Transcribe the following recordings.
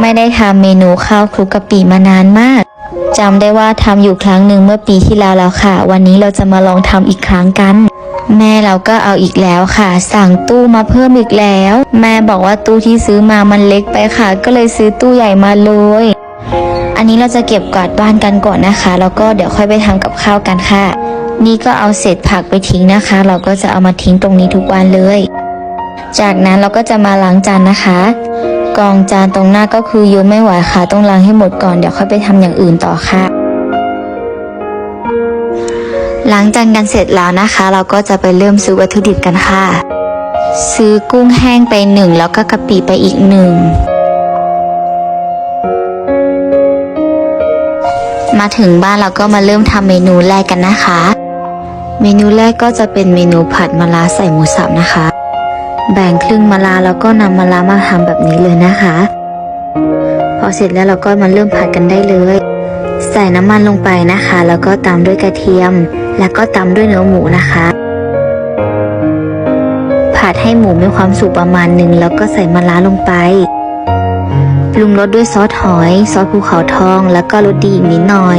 ไม่ได้ทำเมนูข้าวคลุกกะปิมานานมากจำได้ว่าทำอยู่ครั้งหนึ่งเมื่อปีที่แล้วแล้วค่ะ วันนี้เราจะมาลองทำอีกครั้งกัน แม่เราก็เอาอีกแล้วค่ะ สั่งตู้มาเพิ่มอีกแล้ว แม่บอกว่าตู้ที่ซื้อมามันเล็กไปค่ะ ก็เลยซื้อตู้ใหญ่มาเลย อันนี้เราจะเก็บกวาดบ้านกันก่อนนะคะ แล้วก็เดี๋ยวค่อยไปทำกับข้าวกันค่ะ นี่ก็เอาเศษผักไปทิ้งนะคะ เราก็จะเอามาทิ้งตรงนี้ทุกวันเลย จากนั้นเราก็จะมาล้างจานนะคะ กองจานตรงหน้าก็คือเยอะไม่ไหวค่ะต้องล้างให้หมดก่อนเดี๋ยวค่อยไปทำอย่างอื่นต่อค่ะ ล้างจานกันเสร็จแล้วนะคะ เราก็จะไปเริ่มซื้อวัตถุดิบกันค่ะ ซื้อกุ้งแห้งไปหนึ่งแล้วก็กะปิไปอีกหนึ่งมาถึงบ้านเราก็มาเริ่มทำเมนูแรกกันนะคะ เมนูแรกก็จะเป็นเมนูผัดมะระใส่หมูสับนะคะ แบ่งครึ่งมะระแล้วก็นำมะระมาทำแบบนี้เลยนะคะ พอเสร็จแล้วเราก็มาเริ่มผัดกันได้เลย ใส่น้ำมันลงไปนะคะ แล้วก็ตามด้วยกระเทียม แล้วก็ตามด้วยเนื้อหมูนะคะ ผัดให้หมูมีความสุกประมาณหนึ่งแล้วก็ใส่มะระลงไปปรุงรสด้วยซอสหอย ซอสภูเขาทอง แล้วก็รสดีอีกนิดหน่อย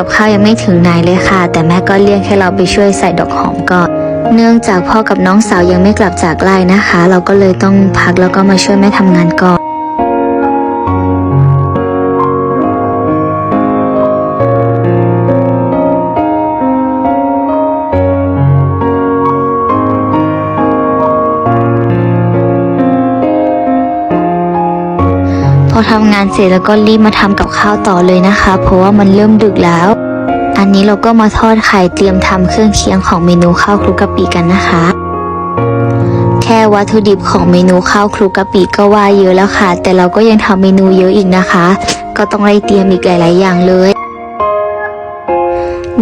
กับข้าวยังไม่ถึงไหนเลยค่ะ แต่แม่ก็เรียกให้เราไปช่วยใส่ดอกหอมก่อนเนื่องจากพ่อกับน้องสาวยังไม่กลับจากไร่นะคะ เราก็เลยต้องพักแล้วก็มาช่วยแม่ทำงานก่อน อทำงานเสร็จแล้วก็รีบมาทำกับข้าวต่อเลยนะคะ เพราะว่ามันเริ่มดึกแล้ว อันนี้เราก็มาทอดไข่เตรียมทำเครื่องเคียงของเมนูข้าวคลุกกะปิกันนะคะ แค่วัตถุดิบของเมนูข้าวคลุกกะปิก็ว่าเยอะแล้วค่ะ แต่เราก็ยังทำเมนูเยอะอีกนะคะ ก็ต้องได้เตรียมอีกหลาย ๆ อย่างเลย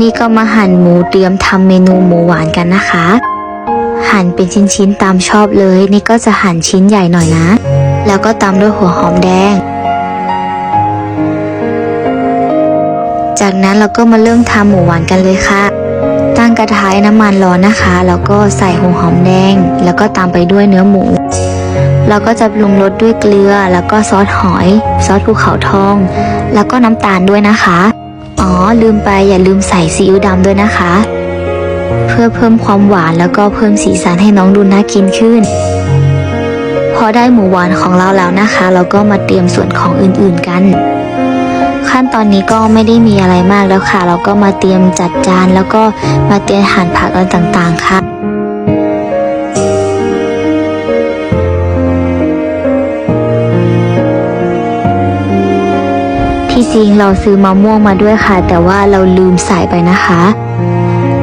นี่ก็มาหั่นหมูเตรียมทำเมนูหมูหวานกันนะคะ หั่นเป็นชิ้น ๆ ตามชอบเลย นี่ก็จะหั่นชิ้นใหญ่หน่อยนะแล้วก็ตามด้วยหัวหอมแดง จากนั้นเราก็มาเริ่มทำหมูหวานกันเลยค่ะ ตั้งกระทะน้ำมันร้อนนะคะ แล้วก็ใส่หัวหอมแดง แล้วก็ตามไปด้วยเนื้อหมู เราก็จะปรุงรสด้วยเกลือ แล้วก็ซอสหอย ซอสภูเขาทอง แล้วก็น้ำตาลด้วยนะคะ อ๋อลืมไปอย่าลืมใส่ซีอิ๊วดำด้วยนะคะ เพื่อเพิ่มความหวานแล้วก็เพิ่มสีสันให้น้องดูน่ากินขึ้น พอได้หมูหวานของเราแล้วนะคะ เราก็มาเตรียมส่วนของอื่นๆกัน ขั้นตอนนี้ก็ไม่ได้มีอะไรมากแล้วค่ะ เราก็มาเตรียมจัดจาน แล้วก็มาเตรียมหั่นผักอะไรต่างๆค่ะที่จริงเราซื้อมะม่วงมาด้วยค่ะ แต่ว่าเราลืมใส่ไปนะคะ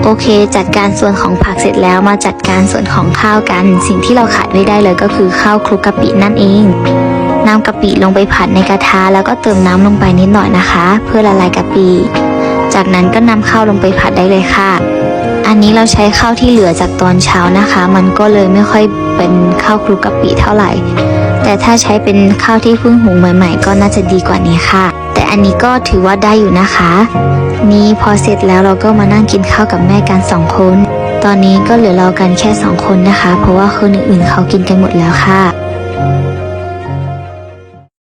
โอเค จัดการส่วนของผักเสร็จแล้วมาจัดการส่วนของข้าวกัน สิ่งที่เราขาดไม่ได้เลยก็คือข้าวคลุกกะปินั่นเอง นำกะปิลงไปผัดในกระทะแล้วก็เติมน้ำลงไปนิดหน่อยนะคะ เพื่อละลายกะปิ จากนั้นก็นำข้าวลงไปผัดได้เลยค่ะ อันนี้เราใช้ข้าวที่เหลือจากตอนเช้านะคะ มันก็เลยไม่ค่อยเป็นข้าวคลุกกะปิเท่าไหร่ แต่ถ้าใช้เป็นข้าวที่เพิ่งหุงใหม่ ๆ ก็น่าจะดีกว่านี้ค่ะ แต่อันนี้ก็ถือว่าได้อยู่นะคะ นี่พอเสร็จแล้วเราก็มานั่งกินข้าวกับแม่กันสองคนตอนนี้ก็เหลือเรากันแค่สองคนนะคะ เพราะว่าคนอื่นๆเขากินกันหมดแล้วค่ะ